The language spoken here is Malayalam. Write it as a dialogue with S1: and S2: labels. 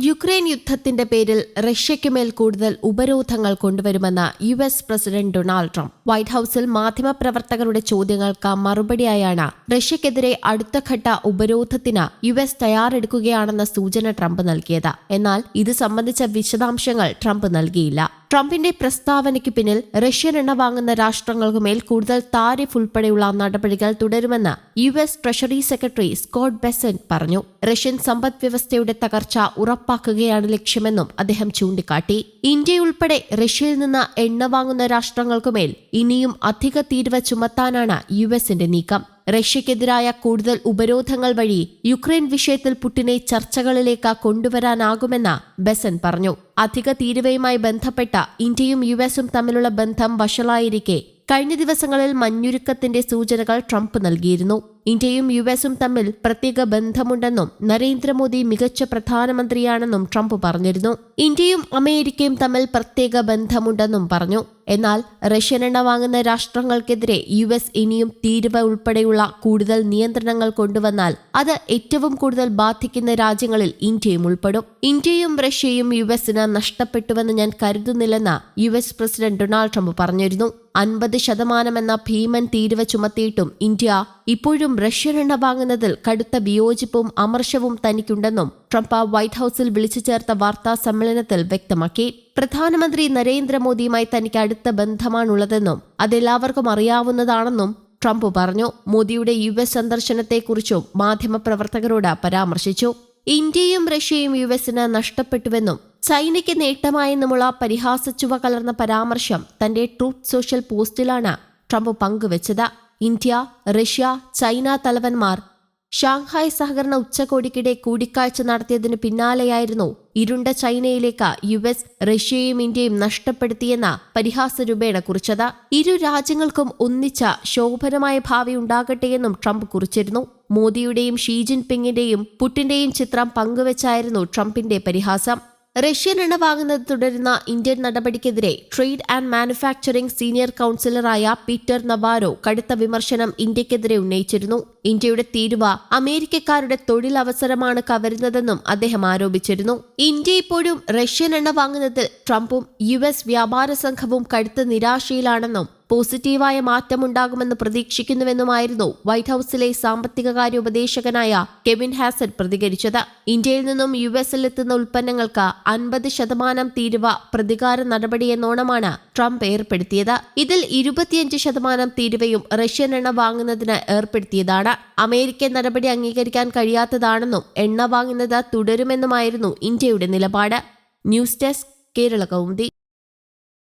S1: യുക്രൈൻ യുദ്ധത്തിന്റെ പേരിൽ റഷ്യയ്ക്ക് മേൽ കൂടുതൽ ഉപരോധങ്ങൾ കൊണ്ടുവരുമെന്ന് U S president Donald Trump. White ഹൌസിൽ മാധ്യമപ്രവർത്തകരുടെ ചോദ്യങ്ങൾക്ക് മറുപടിയായാണ് റഷ്യക്കെതിരെ അടുത്തഘട്ട ഉപരോധത്തിന് യു എസ് തയ്യാറെടുക്കുകയാണെന്ന സൂചന ട്രംപ് നൽകിയത്. എന്നാൽ ഇത് സംബന്ധിച്ച വിശദാംശങ്ങൾ ട്രംപ് നൽകിയില്ല. ട്രംപിന്റെ പ്രസ്താവനയ്ക്ക് പിന്നിൽ റഷ്യൻ എണ്ണ വാങ്ങുന്ന രാഷ്ട്രങ്ങൾക്ക് മേൽ കൂടുതൽ താരിഫ് ഉൾപ്പെടെയുള്ള നടപടികൾ തുടരുമെന്ന് U S treasury secretary Scott Bessent പറഞ്ഞു. റഷ്യൻ സമ്പദ് വ്യവസ്ഥയുടെ തകർച്ച ഉറപ്പാക്കുകയാണ് ലക്ഷ്യമെന്നും അദ്ദേഹം ചൂണ്ടിക്കാട്ടി. ഇന്ത്യയുൾപ്പെടെ റഷ്യയിൽ നിന്ന് എണ്ണ വാങ്ങുന്ന രാഷ്ട്രങ്ങൾക്കുമേൽ ഇനിയും അധിക തീരുവ ചുമത്താനാണ് യു എസിന്റെ നീക്കം. റഷ്യക്കെതിരായ കൂടുതൽ ഉപരോധങ്ങൾ വഴി യുക്രൈൻ വിഷയത്തിൽ പുട്ടിനെ ചർച്ചകളിലേക്ക് കൊണ്ടുവരാനാകുമെന്ന് ബെസൻ പറഞ്ഞു. അധിക തീരുവയുമായി ബന്ധപ്പെട്ട ഇന്ത്യയും യു എസും തമ്മിലുള്ള ബന്ധം വഷളായിരിക്കെ കഴിഞ്ഞ ദിവസങ്ങളിൽ മഞ്ഞുരുക്കത്തിന്റെ സൂചനകൾ ട്രംപ് നൽകിയിരുന്നു. ഇന്ത്യയും യു എസും തമ്മിൽ പ്രത്യേക ബന്ധമുണ്ടെന്നും നരേന്ദ്രമോദി മികച്ച പ്രധാനമന്ത്രിയാണെന്നും ട്രംപ് പറഞ്ഞിരുന്നു. ഇന്ത്യയും അമേരിക്കയും തമ്മിൽ പ്രത്യേക ബന്ധമുണ്ടെന്നും പറഞ്ഞു. എന്നാൽ റഷ്യൻ എണ്ണ വാങ്ങുന്ന രാഷ്ട്രങ്ങൾക്കെതിരെ യു എസ് ഇനിയും തീരുവ ഉൾപ്പെടെയുള്ള കൂടുതൽ നിയന്ത്രണങ്ങൾ കൊണ്ടുവന്നാൽ അത് ഏറ്റവും കൂടുതൽ ബാധിക്കുന്ന രാജ്യങ്ങളിൽ ഇന്ത്യയും ഉൾപ്പെടും. ഇന്ത്യയും റഷ്യയും യു എസിന് നഷ്ടപ്പെട്ടുവെന്ന് ഞാൻ കരുതുന്നില്ലെന്ന് U S president Donald Trump പറഞ്ഞിരുന്നു. അൻപത് ശതമാനം എന്ന ഭീമൻ തീരുവ ചുമത്തിയിട്ടും ഇന്ത്യ ഇപ്പോഴും റഷ്യൻ എണ്ണ വാങ്ങുന്നതിൽ കടുത്ത വിയോജിപ്പും അമർഷവും തനിക്കുണ്ടെന്നും ട്രംപ് വൈറ്റ് ഹൌസിൽ വിളിച്ചു ചേർത്ത വാർത്താ സമ്മേളനത്തിൽ വ്യക്തമാക്കി. പ്രധാനമന്ത്രി നരേന്ദ്രമോദിയുമായി തനിക്ക് അടുത്ത ബന്ധമാണുള്ളതെന്നും അതെല്ലാവർക്കും അറിയാവുന്നതാണെന്നും ട്രംപ് പറഞ്ഞു. മോദിയുടെ യു എസ് സന്ദർശനത്തെക്കുറിച്ചും മാധ്യമപ്രവർത്തകരോട് പരാമർശിച്ചു. ഇന്ത്യയും റഷ്യയും യു എസിന് നഷ്ടപ്പെട്ടുവെന്നും ചൈനയ്ക്ക് നേട്ടമായെന്നുമുള്ള പരിഹാസച്ചുവ കലർന്ന പരാമർശം തന്റെ ട്രൂത്ത് സോഷ്യൽ പോസ്റ്റിലാണ് ട്രംപ് പങ്കുവച്ചത്. ഇന്ത്യ റഷ്യ ചൈന തലവന്മാർ. ഷാങ്ഹായ് സഹകരണ ഉച്ചകോടിക്കിടെ കൂടിക്കാഴ്ച നടത്തിയതിന് പിന്നാലെയായിരുന്നു ഇരുണ്ട ചൈനയിലേക്ക് യു എസ് റഷ്യയും ഇന്ത്യയും നഷ്ടപ്പെടുത്തിയെന്ന പരിഹാസ രൂപേണ കുറിച്ചത്. ഇരു രാജ്യങ്ങൾക്കും ഒന്നിച്ച ശോഭനമായ ഭാവി ഉണ്ടാകട്ടെയെന്നും ട്രംപ് കുറിച്ചിരുന്നു. മോദിയുടെയും ഷീ ജിൻപിങ്ങിന്റെയും പുട്ടിന്റെയും ചിത്രം പങ്കുവച്ചായിരുന്നു ട്രംപിന്റെ പരിഹാസം. റഷ്യൻ എണ്ണ വാങ്ങുന്നത് തുടരുന്ന ഇന്ത്യൻ നടപടിക്കെതിരെ ട്രേഡ് ആൻഡ് മാനുഫാക്ചറിംഗ് സീനിയർ കൌൺസിലറായ പീറ്റർ നവാരോ കടുത്ത വിമർശനം ഇന്ത്യക്കെതിരെ ഉന്നയിച്ചിരുന്നു. ഇന്ത്യയുടെ തീരുവ അമേരിക്കക്കാരുടെ തൊഴിലവസരമാണ് കവരുന്നതെന്നും അദ്ദേഹം ആരോപിച്ചിരുന്നു. ഇന്ത്യ ഇപ്പോഴും റഷ്യൻ എണ്ണ വാങ്ങുന്നതിൽ ട്രംപും യു വ്യാപാര സംഘവും കടുത്ത നിരാശയിലാണെന്നും പോസിറ്റീവായ മാറ്റമുണ്ടാകുമെന്ന് പ്രതീക്ഷിക്കുന്നുവെന്നുമായിരുന്നു വൈറ്റ് ഹൌസിലെ സാമ്പത്തിക കാര്യ ഉപദേശകനായ കെവിൻ ഹാസൻ പ്രതികരിച്ചത്. ഇന്ത്യയിൽ നിന്നും യു എസിൽ എത്തുന്ന ഉൽപ്പന്നങ്ങൾക്ക് അൻപത് ശതമാനം തീരുവ പ്രതികാര നടപടിയെന്നോണമാണ് ട്രംപ് ഏർപ്പെടുത്തിയത്. ഇതിൽ ഇരുപത്തിയഞ്ച് ശതമാനം തീരുവയും റഷ്യൻ എണ്ണ വാങ്ങുന്നതിന് ഏർപ്പെടുത്തിയതാണ്. അമേരിക്കൻ നടപടി അംഗീകരിക്കാൻ കഴിയാത്തതാണെന്നും എണ്ണ വാങ്ങുന്നത് തുടരുമെന്നുമായിരുന്നു ഇന്ത്യയുടെ നിലപാട്. News desk Kerala Kaumudi.